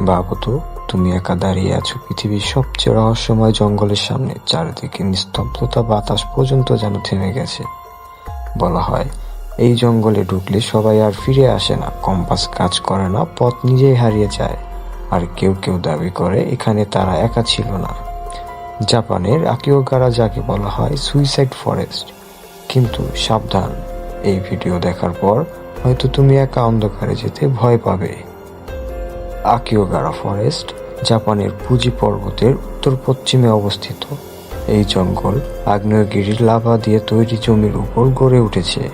ভাবো তুমি একা দাঁড়িয়ে আছো পৃথিবীর সবচেয়ে রহস্যময় জঙ্গলের সামনে, চারিদিকে নিস্তব্ধতা, বাতাস পর্যন্ত যেন থেমে গেছে। বলা হয়, এই জঙ্গলে ঢুকলে সবাই আর ফিরে আসে না, কম্পাস কাজ করে না, পথ নিজেই হারিয়ে যায়, আর কেউ কেউ দাবি করে এখানে তারা একা ছিল না। জাপানের আকিওগারা যাকে বলা হয় সুইসাইড ফরেস্ট। কিন্তু সাবধান, এই ভিডিও দেখার পর হয়তো তুমি একা অন্ধকারে যেতে ভয় পাবে। আকিওগারা ফরেস্ট, জাপানের ফুজি পর্বতের উত্তর পশ্চিমে অবস্থিত। এই জঙ্গল আগ্নেয়গিরির লাভা দিয়ে তৈরি জমির উপর গড়ে উঠেছে।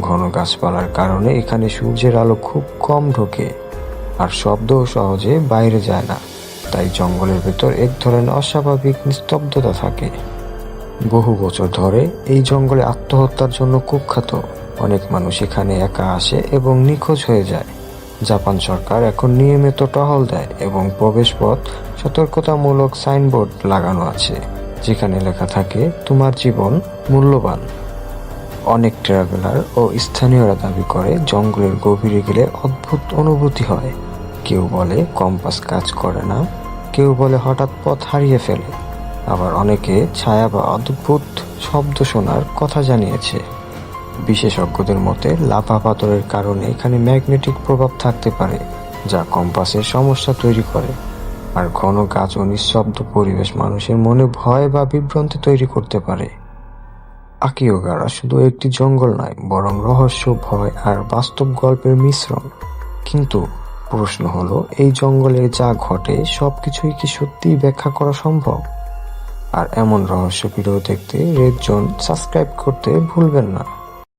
ঘন গাছপালার কারণে এখানে সূর্যের আলো খুব কম ঢোকে, আর শব্দও সহজে বাইরে যায় না। তাই জঙ্গলের ভেতর এক ধরনের অস্বাভাবিক নিস্তব্ধতা থাকে। বহু বছর ধরে এই জঙ্গলে আত্মহত্যার জন্য কুখ্যাত। অনেক মানুষ এখানে একা আসে এবং নিখোঁজ হয়ে যায়। জাপান সরকার এখন নিয়মিত টহল দেয় এবং প্রবেশপথ সতর্কতামূলক সাইনবোর্ড লাগানো আছে, যেখানে লেখা থাকে, তোমার জীবন মূল্যবান। অনেক ট্রাভেলার ও স্থানীয়রা দাবি করে, জঙ্গলের গভীরে গেলে অদ্ভুত অনুভূতি হয়। কেউ বলে, কম্পাস কাজ করে না। কেউ বলে, হঠাৎ পথ হারিয়ে ফেলে। আবার অনেকে ছায়া বা অদ্ভুত শব্দ শোনার কথা জানিয়েছে। বিশেষজ্ঞদের মতে লাভা পাথরের কারণে এখানে ম্যাগনেটিক প্রভাব থাকতে পারে, যা কম্পাসের সমস্যা তৈরি করে। আর ঘন গাছ ও নিঃশব্দ পরিবেশ মানুষের মনে ভয় বা বিভ্রান্তি তৈরি করতে পারে। আকিওগারা শুধু একটি জঙ্গল নয়, বরং রহস্য, ভয় আর বাস্তব গল্পের মিশ্রণ। কিন্তু প্রশ্ন হলো, এই জঙ্গলে যা ঘটে সব কিছুই কি সত্যিই ব্যাখ্যা করা সম্ভব? আর এমন রহস্য ভিডিও দেখতে রেড জোন সাবস্ক্রাইব করতে ভুলবেন না।